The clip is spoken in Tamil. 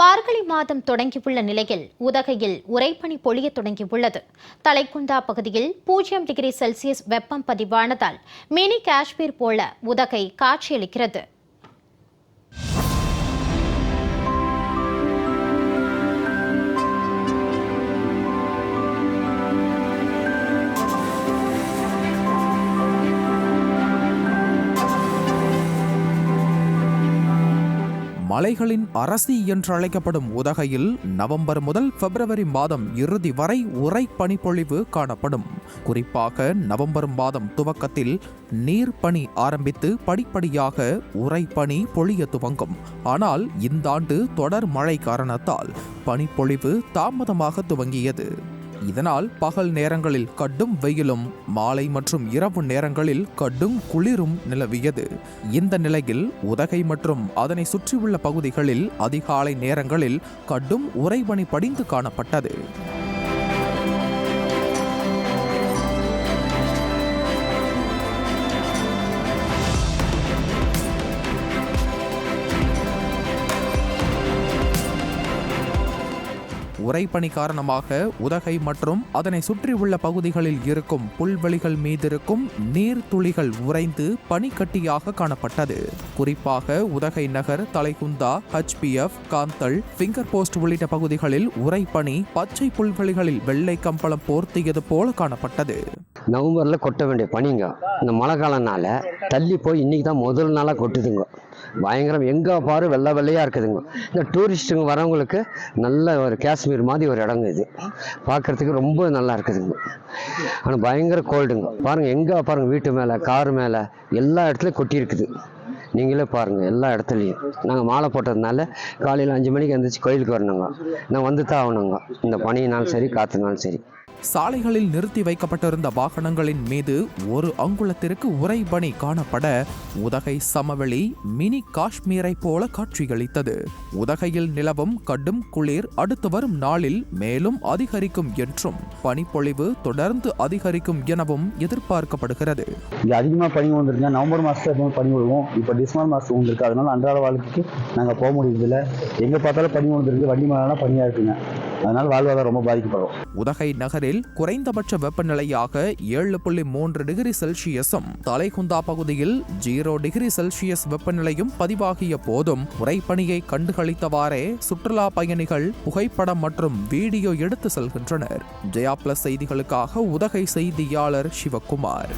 மார்கழி மாதம் தொடங்கியுள்ள நிலையில் உதகையில் உறைபனி பொழிய தொடங்கியுள்ளது. தலைக்குந்தா பகுதியில் பூஜ்ஜியம் டிகிரி செல்சியஸ் வெப்பம் பதிவானதால் மினி காஷ்மீர் போல உதகை காட்சியளிக்கிறது. மலைகளின் அரசி என்று அழைக்கப்படும் உதகையில் நவம்பர் முதல் பிப்ரவரி மாதம் இறுதி வரை உறை பனிப்பொழிவு காணப்படும். குறிப்பாக நவம்பர் மாதம் துவக்கத்தில் நீர் பணி ஆரம்பித்து படிப்படியாக உறைபனி பொழிய துவங்கும். ஆனால் இந்த ஆண்டு தொடர் மழை காரணத்தால் பனிப்பொழிவு தாமதமாக துவங்கியது. இதனால் பகல் நேரங்களில் கடும் வெயிலும் மாலை மற்றும் இரவு நேரங்களில் கடும் குளிரும் நிலவியது. இந்த நிலையில் உதகை மற்றும் அதனை சுற்றியுள்ள பகுதிகளில் அதிகாலை நேரங்களில் கடும் உறைபனி படிந்து காணப்பட்டது. உறைபனி காரணமாக உதகை மற்றும் அதனை சுற்றியுள்ள பகுதிகளில் இருக்கும் புல்வெளிகள் மீதிருக்கும் நீர் துளிகள் உறைந்து பனிக்கட்டியாக காணப்பட்டது. குறிப்பாக உதகை நகர் Thalaikundha H P F Kanthal finger post உள்ளிட்ட பகுதிகளில் உறைபனி பச்சை புல்வெளிகளில் வெள்ளை கம்பளம் போர்த்தியது போல காணப்பட்டது. நவம்பரில் கொட்ட வேண்டிய பனிங்க இந்த மழை காலம்னால தள்ளி போய் இன்றைக்கி தான் முதல் நாளாக கொட்டுதுங்க. பயங்கரம் எங்கே பாரு வெள்ளை வெள்ளையாக இருக்குதுங்க. இந்த டூரிஸ்ட்டுங்க வரவங்களுக்கு நல்ல ஒரு காஷ்மீர் மாதிரி ஒரு இடங்க இது. பார்க்குறதுக்கு ரொம்ப நல்லா இருக்குதுங்க. ஆனால் பயங்கர கோல்டுங்க பாருங்கள் எங்கே பாருங்கள் வீட்டு மேலே கார் மேலே எல்லா இடத்துலையும் கொட்டி இருக்குது. நீங்களே பாருங்கள் எல்லா இடத்துலையும். நாங்கள் மாலை போட்டதுனால காலையில் அஞ்சு மணிக்கு எழுந்திரிச்சு கோயிலுக்கு வரணுங்க. நான் வந்து தான் ஆகணுங்க. இந்த பனியினாலும் சரி காற்றுனாலும் சரி. சாலைகளில் நிறுத்தி வைக்கப்பட்டிருந்த வாகனங்களின் மீது ஒரு அங்குலத்திற்கு உறைபனி காணப்பட உதகை சமவெளி மினி காஷ்மீரை போல காட்சியளித்தது. உதகையில் நிலவும் கடும் குளிர் அடுத்து வரும் நாளில் மேலும் அதிகரிக்கும் என்றும் பனிப்பொழிவு தொடர்ந்து அதிகரிக்கும் எனவும் எதிர்பார்க்கப்படுகிறது. அதிகமாக பனி விழுந்துருங்க நவம்பர் மாதத்துல பனி விழுவும். இப்போ டிசம்பர் மாதம் விழுந்திருக்கு. அதனால அன்றாட வாழ்க்கைக்கு நாங்கள் போக முடியறதில்ல. எங்கே பார்த்தாலும் பனி விழுந்துருக்கு வண்டி மேலாம் பனியாக இருக்குங்க. அதனால வாழ்வாதாரம் ரொம்ப பாதிக்கப்படும். உதகை நகரில் குறைந்தபட்ச வெப்பநிலையாக ஏழு புள்ளி மூன்று டிகிரி செல்சியஸும் தலைகுந்தா பகுதியில் ஜீரோ டிகிரி செல்சியஸ் வெப்பநிலையும் பதிவாகிய போதும் உறைபனியை கண்டுகளித்தவாறே சுற்றுலா பயணிகள் புகைப்படம் மற்றும் வீடியோ எடுத்து செல்கின்றனர். ஜெயா பிளஸ் செய்திகளுக்காக உதகை செய்தியாளர் சிவகுமார்.